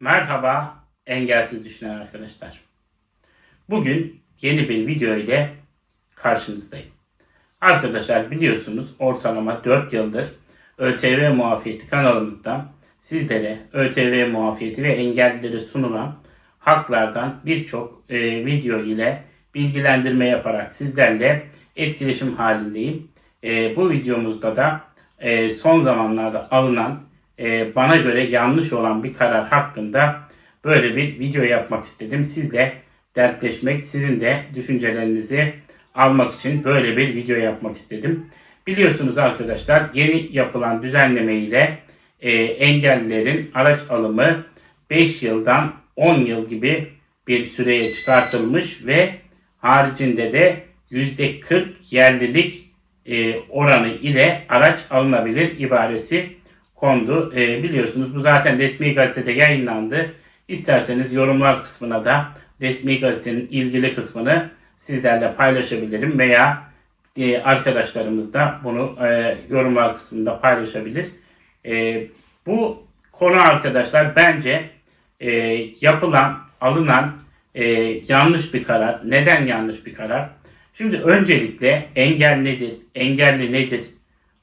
Merhaba engelsiz düşünen arkadaşlar. Bugün yeni bir video ile karşınızdayım. Arkadaşlar biliyorsunuz ortalama 4 yıldır ÖTV muafiyeti kanalımızda sizlere ÖTV muafiyeti ve engellileri sunulan haklardan birçok e, video ile bilgilendirme yaparak sizlerle etkileşim halindeyim. E, bu videomuzda da e, son zamanlarda alınan e, bana göre yanlış olan bir karar hakkında böyle bir video yapmak istedim. Sizle dertleşmek, sizin de düşüncelerinizi almak için böyle bir video yapmak istedim. Biliyorsunuz arkadaşlar yeni yapılan düzenleme ile e, engellilerin araç alımı 5 yıldan 10 yıl gibi bir süreye çıkartılmış ve haricinde de %40 yerlilik e, oranı ile araç alınabilir ibaresi kondu. E, biliyorsunuz bu zaten resmi gazetede yayınlandı. İsterseniz yorumlar kısmına da resmi gazetenin ilgili kısmını sizlerle paylaşabilirim veya e, arkadaşlarımız da bunu e, yorumlar kısmında paylaşabilir. E, bu konu arkadaşlar bence e, yapılan, alınan e, yanlış bir karar. Neden yanlış bir karar? Şimdi öncelikle engel nedir, engelli nedir,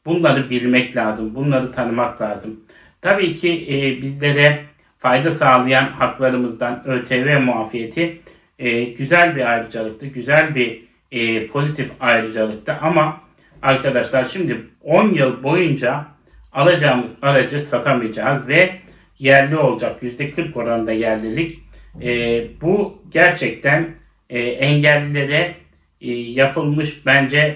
Bunları bilmek lazım, bunları tanımak lazım. Tabii ki e, bizlere fayda sağlayan haklarımızdan ÖTV muafiyeti e, güzel bir ayrıcalıktı, güzel bir e, pozitif ayrıcalıktı. Ama arkadaşlar şimdi 10 yıl boyunca alacağımız aracı satamayacağız ve yerli olacak. %40 oranında yerlilik. E, bu gerçekten e, engellilere e, yapılmış bence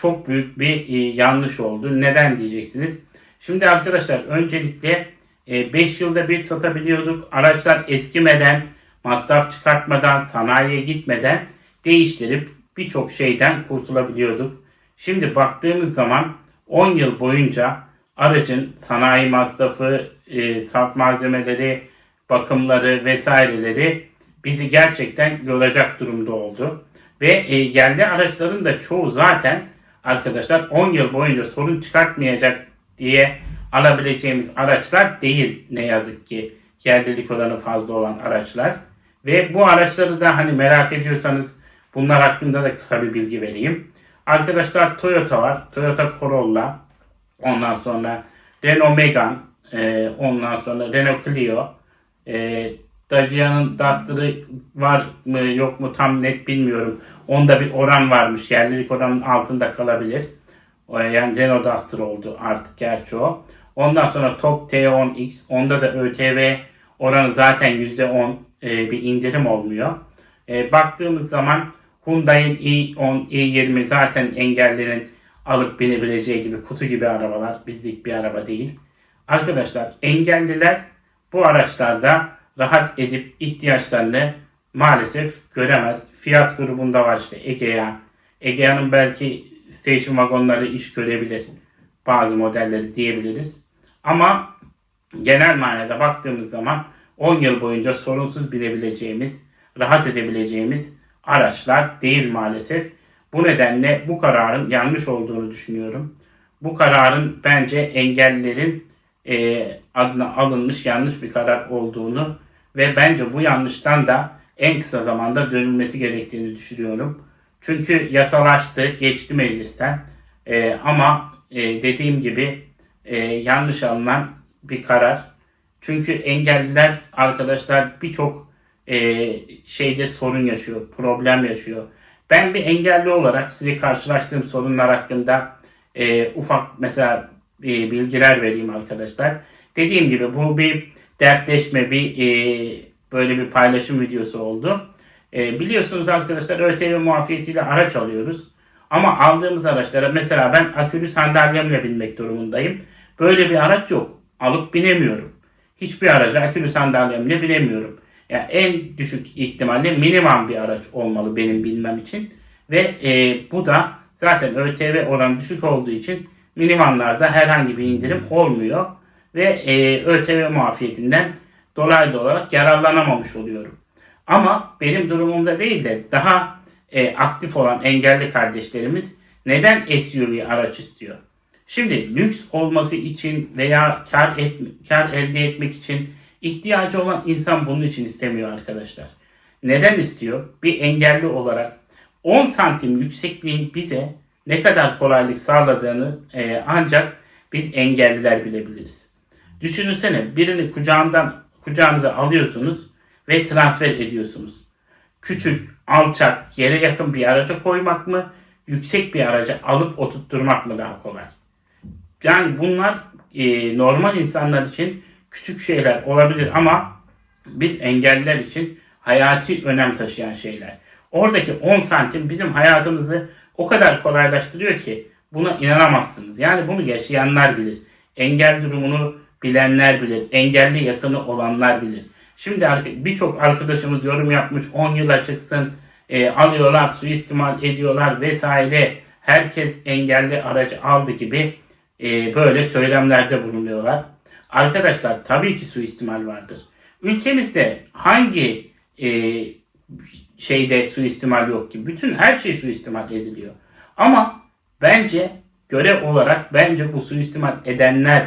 çok büyük bir e, yanlış oldu. Neden diyeceksiniz? Şimdi arkadaşlar öncelikle 5 e, yılda bir satabiliyorduk. Araçlar eskimeden, masraf çıkartmadan, sanayiye gitmeden değiştirip birçok şeyden kurtulabiliyorduk. Şimdi baktığımız zaman 10 yıl boyunca aracın sanayi masrafı, e, salt malzemeleri, bakımları vesaireleri bizi gerçekten yoracak durumda oldu. Ve e, yerli araçların da çoğu zaten arkadaşlar 10 yıl boyunca sorun çıkartmayacak diye alabileceğimiz araçlar değil ne yazık ki yerlilik oranı fazla olan araçlar. Ve bu araçları da hani merak ediyorsanız bunlar hakkında da kısa bir bilgi vereyim. Arkadaşlar Toyota var. Toyota Corolla. Ondan sonra Renault Megane. E, ondan sonra Renault Clio. E, Dacia'nın Duster'ı var mı yok mu tam net bilmiyorum. Onda bir oran varmış. Yerlilik oranın altında kalabilir. Yani Renault Duster oldu artık gerçi o. Ondan sonra Top T10X. Onda da ÖTV oranı zaten %10 e, bir indirim olmuyor. E, baktığımız zaman Hyundai'nin i10, i20 zaten engellerin alıp binebileceği gibi kutu gibi arabalar. Bizlik bir araba değil. Arkadaşlar engelliler bu araçlarda rahat edip ihtiyaçlarını maalesef göremez. Fiyat grubunda var işte Egea. Egea'nın belki station vagonları iş görebilir. Bazı modelleri diyebiliriz. Ama genel manada baktığımız zaman 10 yıl boyunca sorunsuz binebileceğimiz, rahat edebileceğimiz araçlar değil maalesef. Bu nedenle bu kararın yanlış olduğunu düşünüyorum. Bu kararın bence engellilerin e, adına alınmış yanlış bir karar olduğunu ve bence bu yanlıştan da en kısa zamanda dönülmesi gerektiğini düşünüyorum. Çünkü yasalaştı, geçti meclisten. Ee, ama e, dediğim gibi e, yanlış alınan bir karar. Çünkü engelliler arkadaşlar birçok e, şeyde sorun yaşıyor, problem yaşıyor. Ben bir engelli olarak size karşılaştığım sorunlar hakkında e, ufak mesela e, bilgiler vereyim arkadaşlar. Dediğim gibi bu bir dertleşme, bir e, böyle bir paylaşım videosu oldu. E, biliyorsunuz arkadaşlar ÖTV muafiyetiyle araç alıyoruz. Ama aldığımız araçlara mesela ben akülü sandalyemle binmek durumundayım. Böyle bir araç yok. Alıp binemiyorum. Hiçbir araca akülü sandalyemle binemiyorum. Yani en düşük ihtimalle minimum bir araç olmalı benim bilmem için. Ve e, bu da zaten ÖTV oranı düşük olduğu için minimumlarda herhangi bir indirim olmuyor ve e, ÖTV muafiyetinden dolaylı olarak yararlanamamış oluyorum. Ama benim durumumda değil de daha e, aktif olan engelli kardeşlerimiz neden SUV araç istiyor? Şimdi lüks olması için veya kar, et, kar elde etmek için İhtiyacı olan insan bunun için istemiyor arkadaşlar. Neden istiyor? Bir engelli olarak 10 santim yüksekliğin bize ne kadar kolaylık sağladığını e, ancak biz engelliler bilebiliriz. Düşünsene birini kucağından kucağınıza alıyorsunuz ve transfer ediyorsunuz. Küçük, alçak, yere yakın bir araca koymak mı, yüksek bir araca alıp oturtturmak mı daha kolay? Yani bunlar e, normal insanlar için küçük şeyler olabilir ama biz engelliler için hayati önem taşıyan şeyler. Oradaki 10 santim bizim hayatımızı o kadar kolaylaştırıyor ki buna inanamazsınız. Yani bunu yaşayanlar bilir. Engel durumunu bilenler bilir. Engelli yakını olanlar bilir. Şimdi birçok arkadaşımız yorum yapmış 10 yıla çıksın e, alıyorlar, suistimal ediyorlar vesaire. Herkes engelli aracı aldı gibi e, böyle söylemlerde bulunuyorlar. Arkadaşlar tabii ki suistimal vardır. Ülkemizde hangi e, şeyde suistimal yok ki? Bütün her şey suistimal ediliyor. Ama bence görev olarak bence bu suistimal edenler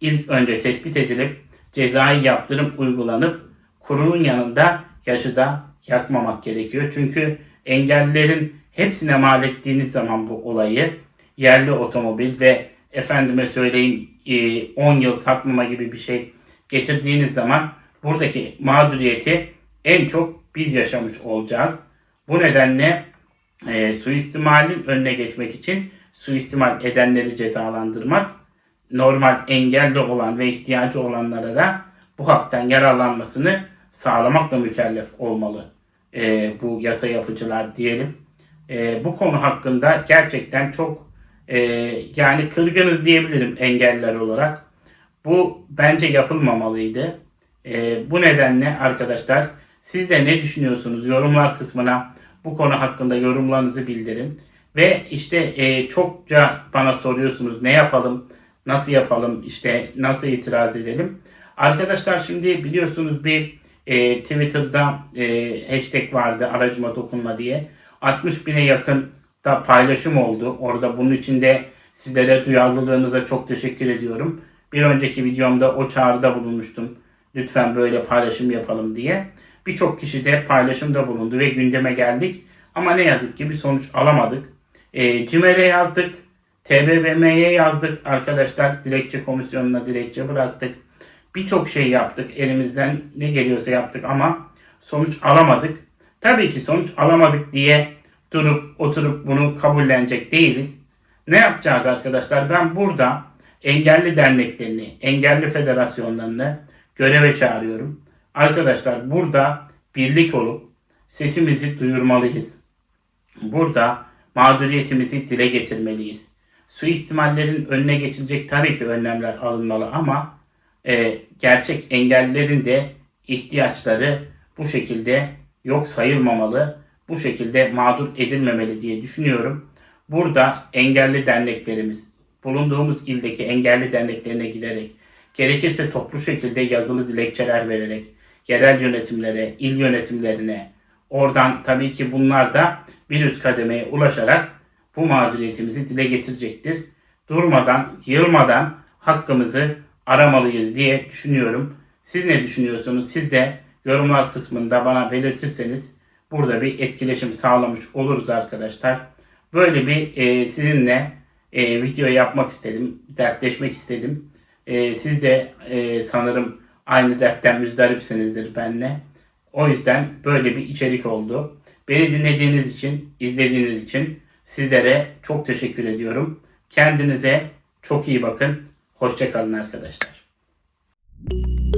ilk önce tespit edilip cezai yaptırım uygulanıp kurunun yanında yaşı da yakmamak gerekiyor. Çünkü engellilerin hepsine mal ettiğiniz zaman bu olayı yerli otomobil ve efendime söyleyeyim 10 e, yıl satmama gibi bir şey getirdiğiniz zaman buradaki mağduriyeti en çok biz yaşamış olacağız. Bu nedenle e, suistimalin önüne geçmek için suistimal edenleri cezalandırmak, normal engelli olan ve ihtiyacı olanlara da bu haktan yararlanmasını sağlamakla mükellef olmalı e, bu yasa yapıcılar diyelim. E, bu konu hakkında gerçekten çok e, yani kırgınız diyebilirim engeller olarak. Bu bence yapılmamalıydı. E, bu nedenle arkadaşlar siz de ne düşünüyorsunuz yorumlar kısmına bu konu hakkında yorumlarınızı bildirin. Ve işte e, çokça bana soruyorsunuz ne yapalım, nasıl yapalım, işte nasıl itiraz edelim. Arkadaşlar şimdi biliyorsunuz bir e, Twitter'da e, hashtag vardı aracıma dokunma diye. 60 bine yakın da paylaşım oldu. Orada bunun için de sizlere duyarlılığınıza çok teşekkür ediyorum. Bir önceki videomda o çağrıda bulunmuştum. Lütfen böyle paylaşım yapalım diye. Birçok kişi de paylaşımda bulundu ve gündeme geldik. Ama ne yazık ki bir sonuç alamadık. E, CİMER'e yazdık. TBMM'ye yazdık arkadaşlar. Dilekçe komisyonuna dilekçe bıraktık. Birçok şey yaptık. Elimizden ne geliyorsa yaptık ama sonuç alamadık. Tabii ki sonuç alamadık diye durup oturup bunu kabullenecek değiliz. Ne yapacağız arkadaşlar? Ben burada engelli derneklerini, engelli federasyonlarını göreve çağırıyorum. Arkadaşlar burada birlik olup sesimizi duyurmalıyız. Burada mağduriyetimizi dile getirmeliyiz. Suistimallerin önüne geçilecek tabii ki önlemler alınmalı ama e, gerçek engellilerin de ihtiyaçları bu şekilde yok sayılmamalı, bu şekilde mağdur edilmemeli diye düşünüyorum. Burada engelli derneklerimiz, bulunduğumuz ildeki engelli derneklerine giderek, gerekirse toplu şekilde yazılı dilekçeler vererek, yerel yönetimlere, il yönetimlerine, oradan tabii ki bunlar da bir üst kademeye ulaşarak bu mağduriyetimizi dile getirecektir. Durmadan, yılmadan hakkımızı aramalıyız diye düşünüyorum. Siz ne düşünüyorsunuz? Siz de yorumlar kısmında bana belirtirseniz burada bir etkileşim sağlamış oluruz arkadaşlar. Böyle bir e, sizinle e, video yapmak istedim, dertleşmek istedim. E, siz de e, sanırım aynı dertten müzdaripsinizdir benimle. O yüzden böyle bir içerik oldu. Beni dinlediğiniz için, izlediğiniz için Sizlere çok teşekkür ediyorum. Kendinize çok iyi bakın. Hoşçakalın arkadaşlar. Müzik